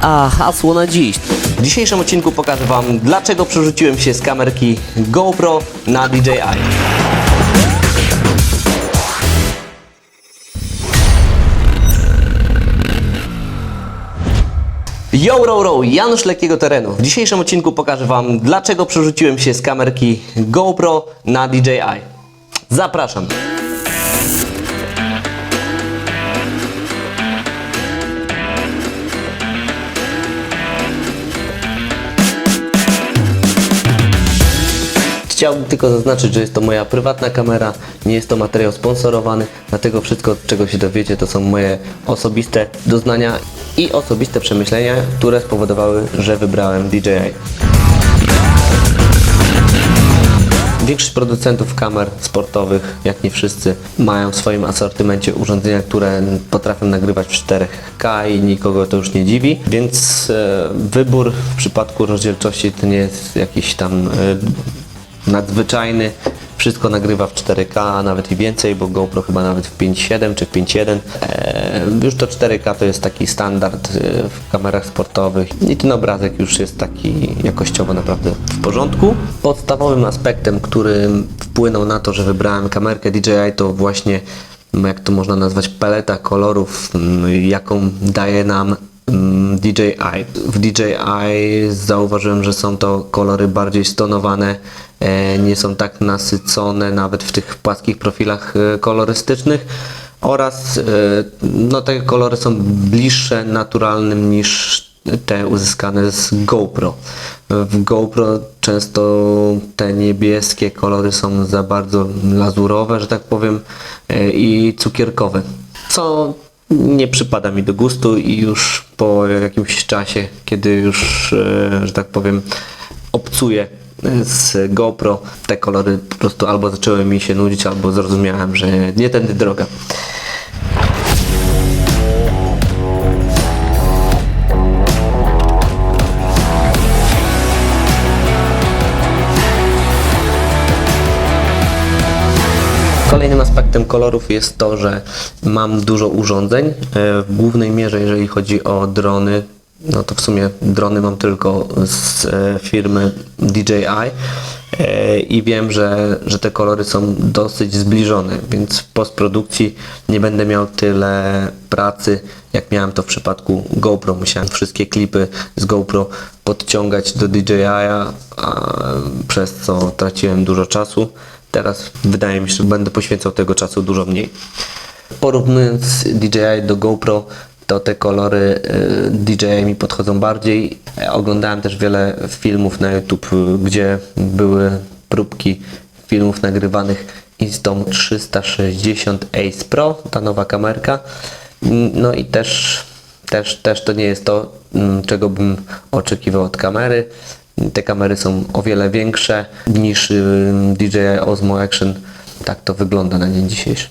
A hasło na dziś. W dzisiejszym odcinku pokażę Wam, dlaczego przerzuciłem się z kamerki GoPro na DJI. Yo, row, row, Janusz Lekkiego Terenu. W dzisiejszym odcinku pokażę Wam, dlaczego przerzuciłem się z kamerki GoPro na DJI. Zapraszam. Chciałbym tylko zaznaczyć, że jest to moja prywatna kamera, nie jest to materiał sponsorowany, dlatego wszystko, czego się dowiecie, to są moje osobiste doznania i osobiste przemyślenia, które spowodowały, że wybrałem DJI. Większość producentów kamer sportowych, jak nie wszyscy, mają w swoim asortymencie urządzenia, które potrafią nagrywać w 4K i nikogo to już nie dziwi, więc e, wybór w przypadku rozdzielczości to nie jest jakiś tam e, nadzwyczajny. Wszystko nagrywa w 4K, a nawet i więcej, bo GoPro chyba nawet w 5.7 czy w 5.1. E, już to 4K to jest taki standard e, w kamerach sportowych i ten obrazek już jest taki jakościowo naprawdę w porządku. Podstawowym aspektem, który wpłynął na to, że wybrałem kamerkę DJI to właśnie jak to można nazwać paleta kolorów, jaką daje nam DJI. W DJI zauważyłem, że są to kolory bardziej stonowane, e, nie są tak nasycone nawet w tych płaskich profilach e, kolorystycznych oraz e, no, te kolory są bliższe naturalnym niż te uzyskane z GoPro. W GoPro często te niebieskie kolory są za bardzo lazurowe, że tak powiem, i cukierkowe. Co nie przypada mi do gustu i już po jakimś czasie, kiedy już, e, że tak powiem, obcuję z GoPro, te kolory po prostu albo zaczęły mi się nudzić, albo zrozumiałem, że nie tędy droga. Kolejnym aspektem kolorów jest to, że mam dużo urządzeń. E, W głównej mierze, jeżeli chodzi o drony, no to w sumie drony mam tylko z e, firmy DJI e, i wiem, że, że te kolory są dosyć zbliżone, więc w postprodukcji nie będę miał tyle pracy, jak miałem to w przypadku GoPro. Musiałem wszystkie klipy z GoPro podciągać do DJI, przez co traciłem dużo czasu. Teraz wydaje mi się, że będę poświęcał tego czasu dużo mniej. Porównując DJI do GoPro, to te kolory y, DJI mi podchodzą bardziej. E, Oglądałem też wiele filmów na YouTube, y, gdzie były próbki filmów nagrywanych Instom 360 Ace Pro, ta nowa kamerka. Mm, No i też, też, też to nie jest to, mm, czego bym oczekiwał od kamery. Te kamery są o wiele większe niż y, DJI Osmo Action. Tak to wygląda na dzień dzisiejszy.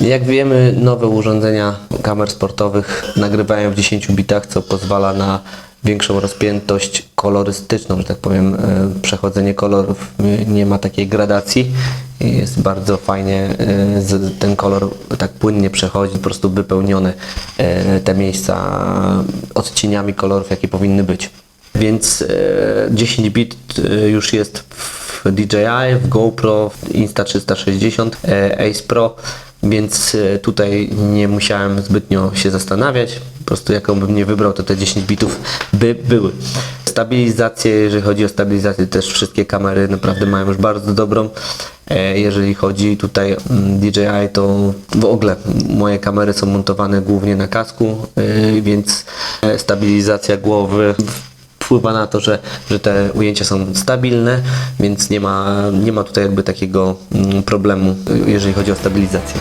Jak wiemy, nowe urządzenia kamer sportowych nagrywają w 10 bitach, co pozwala na większą rozpiętość kolorystyczną, że tak powiem, e, przechodzenie kolorów nie- nie ma takiej gradacji. Jest bardzo fajnie, e, ten kolor tak płynnie przechodzi, po prostu wypełnione e, te miejsca odcieniami kolorów, jakie powinny być. Więc e, 10 bit e, już jest w DJI, w GoPro, w Insta360, e, Ace Pro, więc e, tutaj nie musiałem zbytnio się zastanawiać. Po prostu jaką bym nie wybrał, to te 10 bitów by były. Stabilizację, jeżeli chodzi o stabilizację, też wszystkie kamery naprawdę mają już bardzo dobrą. E, Jeżeli chodzi tutaj mm, DJI, to w ogóle moje kamery są montowane głównie na kasku, e, więc e, stabilizacja głowy wpływa na to, że, że te ujęcia są stabilne, więc nie ma, nie ma tutaj jakby takiego mm, problemu, jeżeli chodzi o stabilizację.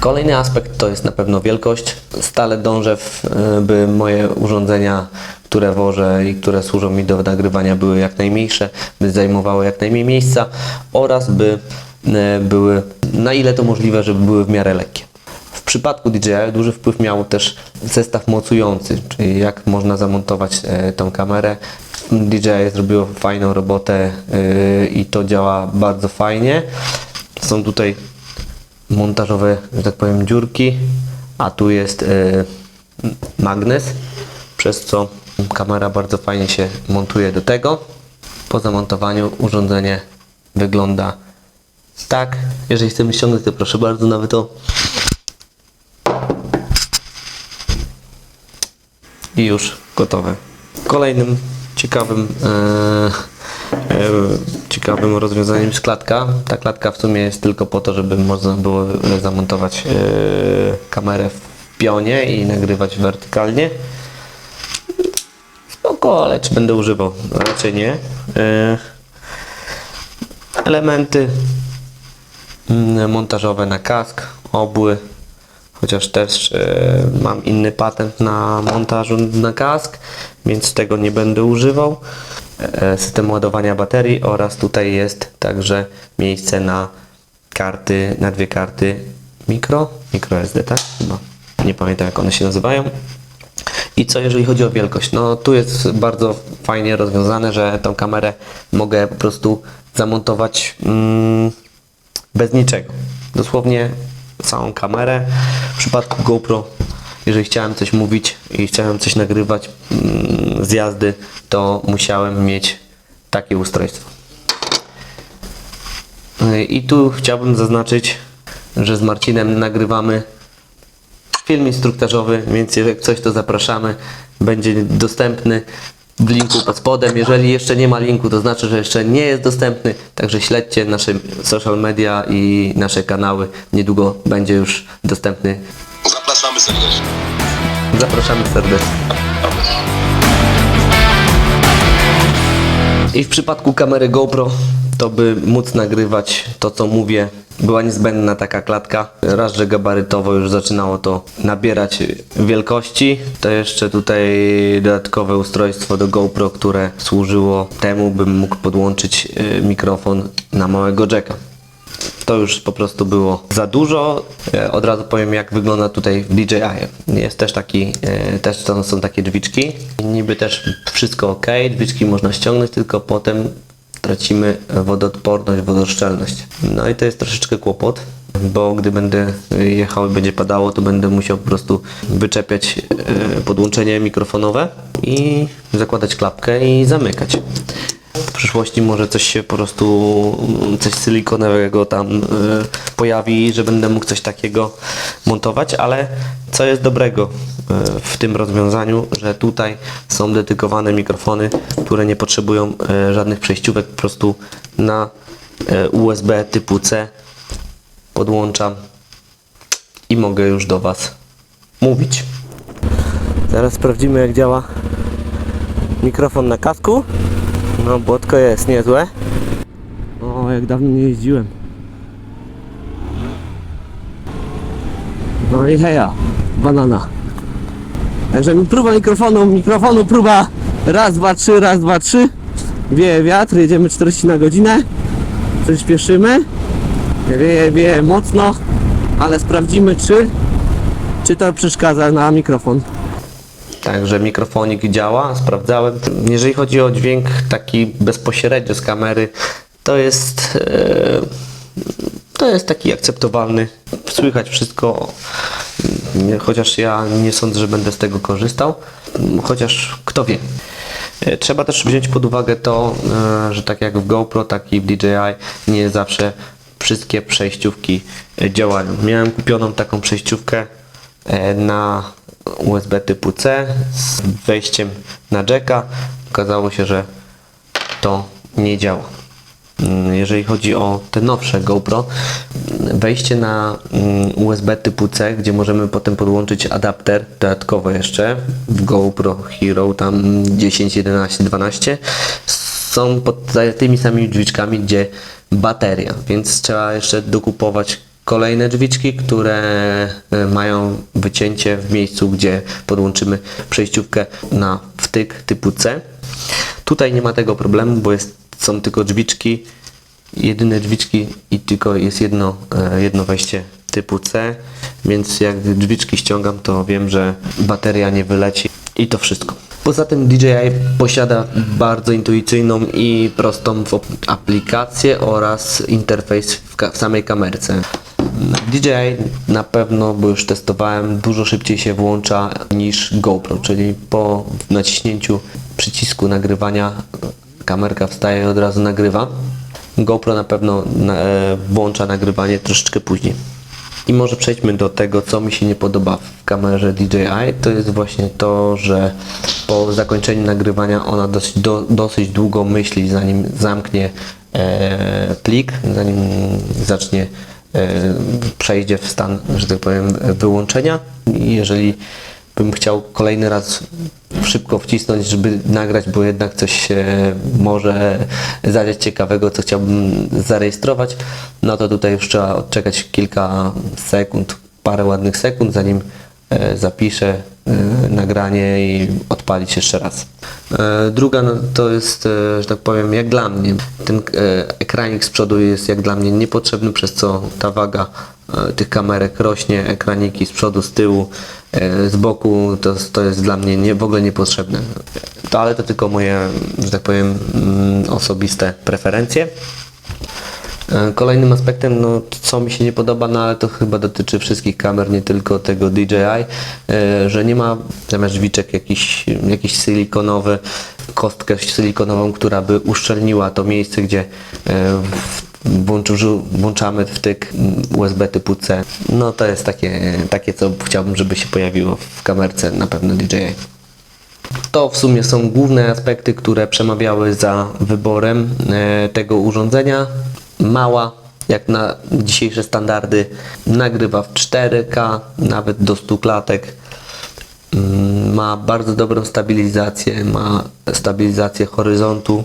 Kolejny aspekt to jest na pewno wielkość. Stale dążę, w, by moje urządzenia, które wożę i które służą mi do nagrywania były jak najmniejsze, by zajmowały jak najmniej miejsca oraz by y, były na ile to możliwe, żeby były w miarę lekkie. Przypadku DJI duży wpływ miał też zestaw mocujący, czyli jak można zamontować e, tą kamerę. DJI zrobiło fajną robotę e, i to działa bardzo fajnie. Są tutaj montażowe, że tak powiem, dziurki, a tu jest e, magnes, przez co kamera bardzo fajnie się montuje do tego. Po zamontowaniu urządzenie wygląda tak. Jeżeli chcemy ściągnąć, to proszę bardzo, nawet o i już gotowe. Kolejnym ciekawym, e, e, ciekawym rozwiązaniem jest klatka. Ta klatka w sumie jest tylko po to, żeby można było zamontować e, kamerę w pionie i nagrywać wertykalnie. Spoko, ale czy będę używał? Raczej nie. E, elementy mm, montażowe na kask, obły, chociaż też e, mam inny patent na montażu na kask, więc tego nie będę używał. E, system ładowania baterii oraz tutaj jest także miejsce na karty, na dwie karty mikro, micro SD, tak? Chyba. Nie pamiętam jak one się nazywają. I co jeżeli chodzi o wielkość? No tu jest bardzo fajnie rozwiązane, że tą kamerę mogę po prostu zamontować mm, bez niczego. Dosłownie całą kamerę. W przypadku GoPro, jeżeli chciałem coś mówić i chciałem coś nagrywać mm, z jazdy, to musiałem mieć takie ustrojstwo. Y, I tu chciałbym zaznaczyć, że z Marcinem nagrywamy film instruktażowy, więc jeżeli coś to zapraszamy, będzie dostępny w linku pod spodem. Jeżeli jeszcze nie ma linku, to znaczy, że jeszcze nie jest dostępny, także śledźcie nasze social media i nasze kanały. Niedługo będzie już dostępny. Zapraszamy serdecznie. Zapraszamy serdecznie. I w przypadku kamery GoPro, to by móc nagrywać to, co mówię, była niezbędna taka klatka. Raz, że gabarytowo już zaczynało to nabierać wielkości, to jeszcze tutaj dodatkowe ustrojstwo do GoPro, które służyło temu, bym mógł podłączyć y, mikrofon na małego jacka. To już po prostu było za dużo. Od razu powiem jak wygląda tutaj w DJI. Jest też taki, e, też są takie drzwiczki. Niby też wszystko ok, drzwiczki można ściągnąć, tylko potem tracimy wodoodporność, wodoszczelność. No i to jest troszeczkę kłopot, bo gdy będę jechał i będzie padało, to będę musiał po prostu wyczepiać e, podłączenie mikrofonowe i zakładać klapkę i zamykać. Przyszłości może coś się po prostu, coś silikonowego tam y, pojawi, że będę mógł coś takiego montować, ale co jest dobrego y, w tym rozwiązaniu, że tutaj są dedykowane mikrofony, które nie potrzebują y, żadnych przejściówek, po prostu na USB typu C podłączam i mogę już do Was mówić. Zaraz sprawdzimy jak działa mikrofon na kasku. No, błotko jest niezłe. O, jak dawno nie jeździłem. No i heja, banana. Także próba mikrofonu, mikrofonu próba raz, dwa, trzy, raz, dwa, trzy. Wieje wiatr, jedziemy 40 na godzinę. Przyspieszymy. Wieje, wieje mocno, ale sprawdzimy czy, czy to przeszkadza na mikrofon. Także mikrofonik działa, sprawdzałem. Jeżeli chodzi o dźwięk taki bezpośrednio z kamery, to jest e, to jest taki akceptowalny. Słychać wszystko, chociaż ja nie sądzę, że będę z tego korzystał. Chociaż kto wie. E, Trzeba też wziąć pod uwagę to, e, że tak jak w GoPro, tak i w DJI nie zawsze wszystkie przejściówki działają. Miałem kupioną taką przejściówkę na USB typu C z wejściem na jacka. Okazało się, że to nie działa. Mm, Jeżeli chodzi o te nowsze GoPro, wejście na mm, USB typu C, gdzie możemy potem podłączyć adapter dodatkowo jeszcze w GoPro Hero tam 10, 11, 12 są pod tymi samymi drzwiczkami, gdzie bateria, więc trzeba jeszcze dokupować kolejne drzwiczki, które e, mają wycięcie w miejscu, gdzie podłączymy przejściówkę na wtyk typu C. Tutaj nie ma tego problemu, bo jest, są tylko drzwiczki, jedyne drzwiczki i tylko jest jedno, e, jedno wejście typu C, więc jak drzwiczki ściągam, to wiem, że bateria nie wyleci i to wszystko. Poza tym DJI posiada bardzo intuicyjną i prostą aplikację oraz interfejs w, w samej kamerce. DJI na pewno, bo już testowałem, dużo szybciej się włącza niż GoPro, czyli po naciśnięciu przycisku nagrywania kamerka wstaje i od razu nagrywa. GoPro na pewno e, włącza nagrywanie troszeczkę później. I może przejdźmy do tego, co mi się nie podoba w kamerze DJI. To jest właśnie to, że po zakończeniu nagrywania ona dosyć, do, dosyć długo myśli, zanim zamknie e, plik, zanim zacznie przejdzie w stan, że tak powiem, wyłączenia. I jeżeli bym chciał kolejny raz szybko wcisnąć, żeby nagrać, bo jednak coś się może zadziać ciekawego, co chciałbym zarejestrować, no to tutaj już trzeba odczekać kilka sekund, parę ładnych sekund, zanim e, zapiszę e, nagranie i odpalić jeszcze raz. E, Druga no, to jest, e, że tak powiem, jak dla mnie, ten e, ekranik z przodu jest jak dla mnie niepotrzebny, przez co ta waga e, tych kamerek rośnie, ekraniki z przodu, z tyłu, e, z boku, to, to jest dla mnie nie, w ogóle niepotrzebne. To, ale to tylko moje, że tak powiem, mm, osobiste preferencje. E, Kolejnym aspektem, no, co mi się nie podoba, no ale to chyba dotyczy wszystkich kamer, nie tylko tego DJI, e, że nie ma zamiast drzwiczek jakiś, jakiś silikonowy, kostkę silikonową, która by uszczelniła to miejsce, gdzie e, włączamy wtyk USB typu C. No to jest takie, takie, co chciałbym, żeby się pojawiło w kamerce na pewno DJI. To w sumie są główne aspekty, które przemawiały za wyborem tego urządzenia. Mała, jak na dzisiejsze standardy, nagrywa w 4K, nawet do 100 klatek. Mm, Ma bardzo dobrą stabilizację, ma stabilizację horyzontu,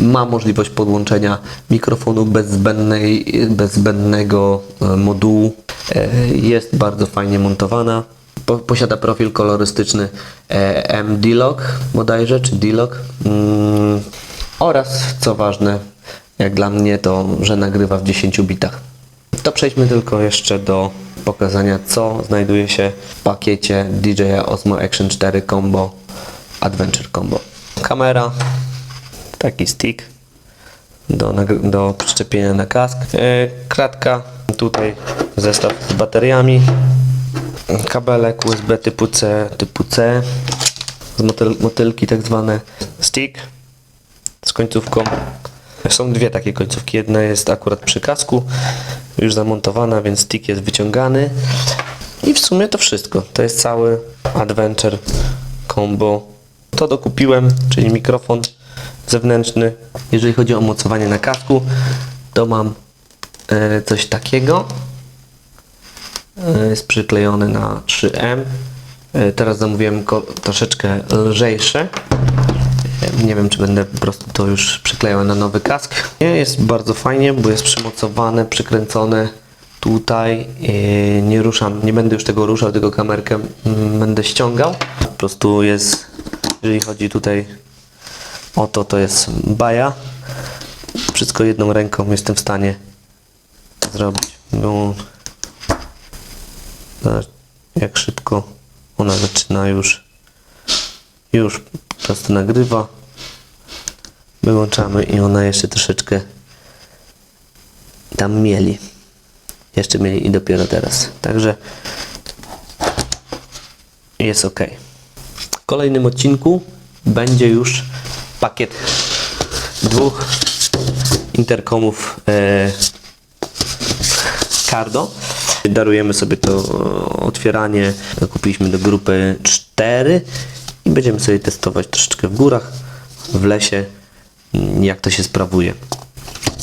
ma możliwość podłączenia mikrofonu bez, zbędnej, bez zbędnego e, modułu. E, Jest bardzo fajnie montowana. Po, posiada profil kolorystyczny e, M-D-Log bodajże, czy D-Log. Mm, oraz, co ważne, jak dla mnie, to, że nagrywa w 10 bitach. To przejdźmy tylko jeszcze do pokazania, co znajduje się w pakiecie DJI Osmo Action 4 Combo Adventure Combo. Kamera, taki stick do, do przyczepienia na kask, e, kratka, tutaj zestaw z bateriami, kabelek USB typu C, typu C, z motyl, motylki tak zwane, stick z końcówką. Są dwie takie końcówki. Jedna jest akurat przy kasku, już zamontowana, więc stick jest wyciągany. I w sumie to wszystko. To jest cały Adventure Combo. To dokupiłem, czyli mikrofon zewnętrzny. Jeżeli chodzi o mocowanie na kasku, to mam e, coś takiego. E, jest przyklejony na 3M. E, Teraz zamówiłem troszeczkę lżejsze. Nie wiem, czy będę po prostu to już przyklejał na nowy kask. Nie, jest bardzo fajnie, bo jest przymocowane, przykręcone tutaj. E, Nie ruszam, nie będę już tego ruszał, tylko kamerkę mm, będę ściągał. Po prostu jest, jeżeli chodzi tutaj o to, to jest baja. Wszystko jedną ręką jestem w stanie zrobić. Zobacz, jak szybko ona zaczyna już już po prostu nagrywa wyłączamy i ona jeszcze troszeczkę tam mieli jeszcze mieli i dopiero teraz także jest ok w kolejnym odcinku będzie już pakiet dwóch interkomów e, Cardo. Darujemy sobie to e, otwieranie. Kupiliśmy do grupy 4 i będziemy sobie testować troszeczkę w górach, w lesie, jak to się sprawuje.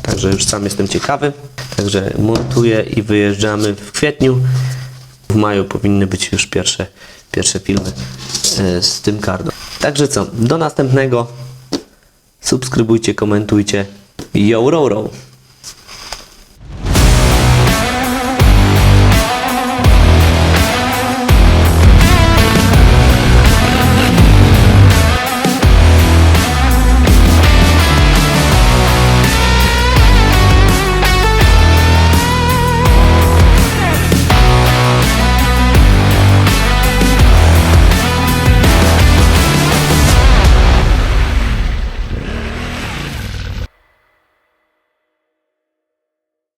Także już sam jestem ciekawy. Także montuję i wyjeżdżamy w kwietniu. W maju powinny być już pierwsze, pierwsze filmy e, z tym Cardo. Także co, do następnego. Subskrybujcie, komentujcie. Yo, row, row.